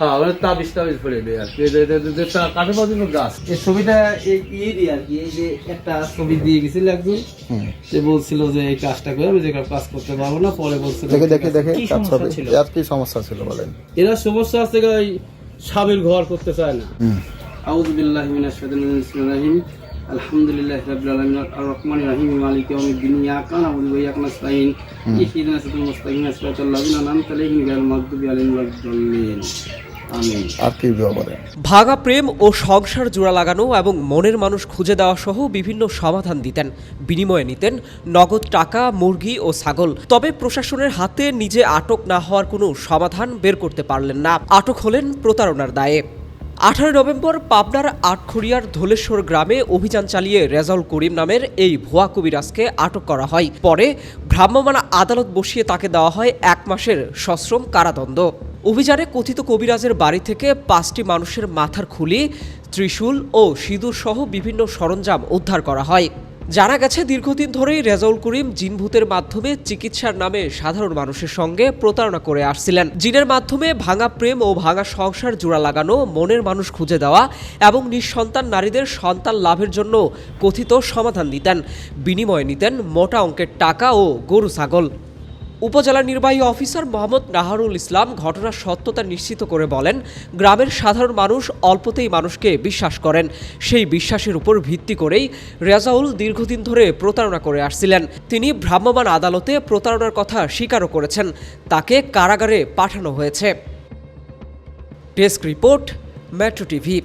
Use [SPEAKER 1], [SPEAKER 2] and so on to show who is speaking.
[SPEAKER 1] হ্যাঁ তাবিজ টাবিজ ফেলে দেয় আর কি। এই যে- যে- যে- যে তা- কাঠের পর্যন্ত গাছ
[SPEAKER 2] এই ছবিটা ইয়েরই আর কি এই যে একটা ছবি দিয়ে গেছিল একজন সে বলছিল যে এই কাজটা করে আমি যে কাজ করতে পারব না পরে বলছিল
[SPEAKER 3] দেখে দেখে দেখে
[SPEAKER 2] সমস্যা ছিল?
[SPEAKER 3] আর কি সমস্যা ছিল বলেন?
[SPEAKER 2] এরা সমস্যা আছে ওই স্বামীর ঘর করতে চায় না।
[SPEAKER 3] হুম।
[SPEAKER 2] আউযু বিল্লাহি মিনাশ শাইতানির রাজিম বিসমিল্লাহির রহমানির রহিম। আলহামদুলিল্লাহি রাব্বিল আলামিন আর রহমানির রহিম মালিকি ইয়াউমিদ্দিন ইয়াকা না'বুদু ওয়া ইয়াকা নাস্তাইন ইহদিনাস সিরাতাল মুস্তাকিম সিরাতাল লাযিনা আন'আমতা আলাইহিম গায়রিল মাগদুবি আলাইহিম ওয়ালাদ-দাল্লিন। আমিন
[SPEAKER 4] ভাঙা প্রেম ও সংসার জোড়া লাগানো এবং মনের মানুষ খুঁজে দেওয়া সহ বিভিন্ন সমাধান দিতেন। বিনিময়ে নিতেন নগদ টাকা, মুরগি ও ছাগল। তবে প্রশাসনের হাতে নিজে আটক না হওয়ার কোনো সমাধান বের করতে পারলেন না। আটক হলেন প্রতারণার দায়ে। আঠারোই নভেম্বর পাবনার আটখড়িয়ার ধলেশ্বর গ্রামে অভিযান চালিয়ে রেজাউল করিম নামের এই ভুয়া কবিরাজকে আটক করা হয়। পরে ভ্রাম্যমাণ আদালত বসিয়ে তাকে দেওয়া হয় এক মাসের সশ্রম কারাদণ্ড। অভিযানে কথিত কবিরাজের বাড়ি থেকে পাঁচটি মানুষের মাথার খুলি, ত্রিশূল ও সিঁদুর সহ বিভিন্ন সরঞ্জাম উদ্ধার করা হয়। জানা গেছে, দীর্ঘদিন ধরেই রেজাউল করিম জিনভূতের মাধ্যমে চিকিৎসার নামে সাধারণ মানুষের সঙ্গে প্রতারণা করে আসছিলেন। জিনের মাধ্যমে ভাঙা প্রেম ও ভাঙা সংসার জোড়া লাগানো, মনের মানুষ খুঁজে দেওয়া এবং নিঃসন্তান নারীদের সন্তান লাভের জন্য কথিত সমাধান দিতেন বিনিময়ে নিতেন মোটা অঙ্কের টাকা ও গরু ছাগল। উপজেলা নির্বাহী অফিসার মোহাম্মদ নাহারুল ইসলাম ঘটনার সত্যতা নিশ্চিত করে বলেন, গ্রামের সাধারণ মানুষ অল্পতেই মানুষকে বিশ্বাস করেন। সেই বিশ্বাসের উপর ভিত্তি করেই রেজাউল দীর্ঘদিন ধরে প্রতারণা করে আসছিলেন। তিনি ভ্রাম্যমাণ আদালতে প্রতারণার কথা স্বীকারও করেছেন। তাকে কারাগারে পাঠানো হয়েছে। Desk report, metro TV.